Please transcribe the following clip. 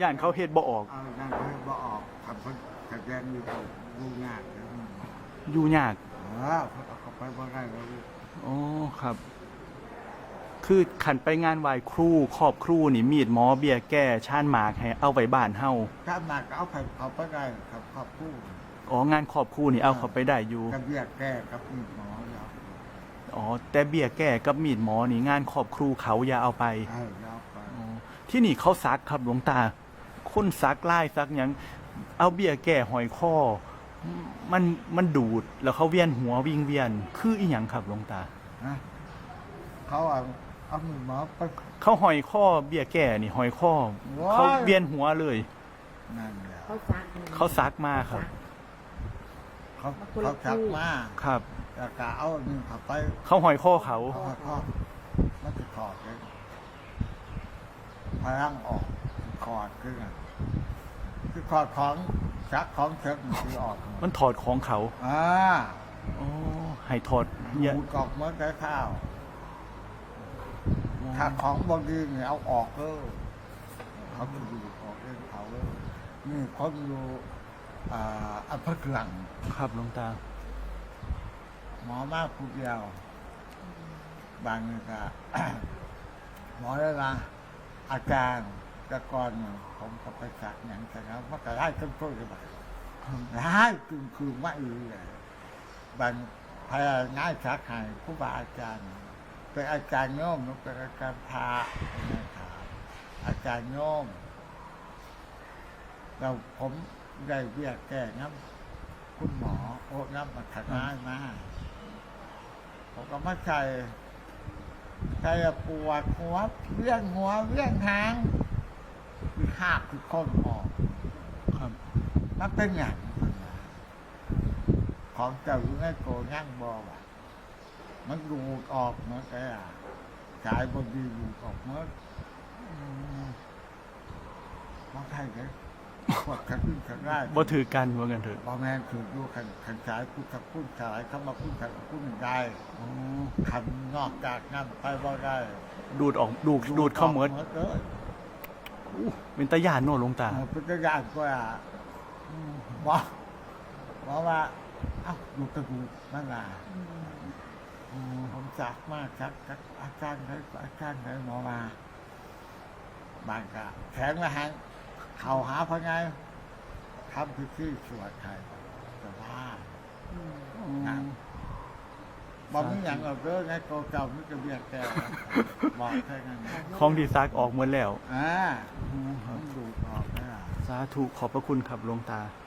ย่านเขาเฮ็ดบ่ออก เอานั่นให้บ่ออกทำเพิ่นแสดงอยู่กับดูงานแล้วอยู่ยากเออเพิ่นเอาเข้าไปบ่ได้แล้วอ๋อครับ คือขันไปงานไหว้ครูครอบครูนี่มีดหมอเบี้ยแก้ชานหมากให้เอาไว้บ้านเฮาถ้ามาก็เอาไปเขาไปได้ครับครอบครัวอ๋องานครอบครูนี่เอาเขาไปได้อยู่ กับเบี้ยแก้กับมีดหมอแล้วอ๋อ แต่เบี้ยแก้กับมีดหมอนี่งานครอบครูเขาอย่าเอาไปเออแล้วไป อ๋อที่นี่เขาซักครับหลวงตา คนซักไล่ซักหยังเอาเบี้ยแก้หอยข้อมันมันดูดแล้วเขาเวียนหัววิงเวียน คืออีหยังครับหลวงตานะเขาเอาเอามีดหมอไป เขาหอยข้อเบี้ยแก่นี่หอยข้อว้าย เขาเวียนหัวเลย นั่นแหละเขาซักเขาซักมาครับ เขาเขาจับมาครับ แล้วก็เอาอันนี่เขาไปเขาหอยข้อเขา เขาให้พ่อมันจะถอดเลยพลังออกคอร์ดขึ้นอะ คือคอร์ดของชักของเชิกมันคือออกมันถอดของเขาอ่าอ๋อให้ถอดเนี่ยหูกอกเหมื่อนไก่ข้าว ถ้าของบางทีเนี่ยเอาออกเออเขาจะดูดออกเองเขาเลยนี่คนอยู่อ่าอำเภอกลังครับหลวงตา หมอมากผู้เดียว บางนี่ก็หมอได้ละอาจารย์ แตะกอนผมก็ไปสักอย่างแต่แล้วมันก็ได้ต้นต้นกันไปได้คือคือไม่เลยบางพยาง่ายสักให้ผู้บาอาจารย์เป็นอาจารย์โยมหรือเป็นอาจารย์พานะครับอาจารย์โยมเราผมได้เบี้ยแก้น้ำคุณหมอโอ้น้ำมาขัดน้ายมาผมก็มาใส่ใส่ปวดหัวเวียนหัวเวียนหาง หากคือค้นออกครับมันเป็นอย่างของเจ้าอยู่ในโกย่างบอว่ะมันดูดออกเหมือนกันอะกายบนดีดูดออกเหมื่อนมาใครกันพวกขันขึ้นขันได้บ่ถือกันว่ากันเถอะบอแมนถือดูขันขันสายพูดขันพูดสายเข้ามาพูดขันพูดได้อ๋อขันนอกจากนั้นไปบ่ได้ ดูดออกดูดดูดเข้าเหมือน อเลยเป็นตาย่านโน่หลวงตาเออเป็นตัวอย่างก็อะบอกบอกว่าเอ้าดูกระดูกนั่นแหละผมจักมากครับครับอาจารย์ไหนอาจารย์ไหนหมอมาบางกะแข็งละหันเข่าหาพะไงทำพิธีสวดไทยแต่ว่าบอกมีอย่างเอาเด้อไงโกเก่านี่จะเบียดแกบอกแค่นั้นของดีซักออกหมดแล้ว อ่า ผมดูดออกนะสาธุขอบพระคุณครับหลวงตาอ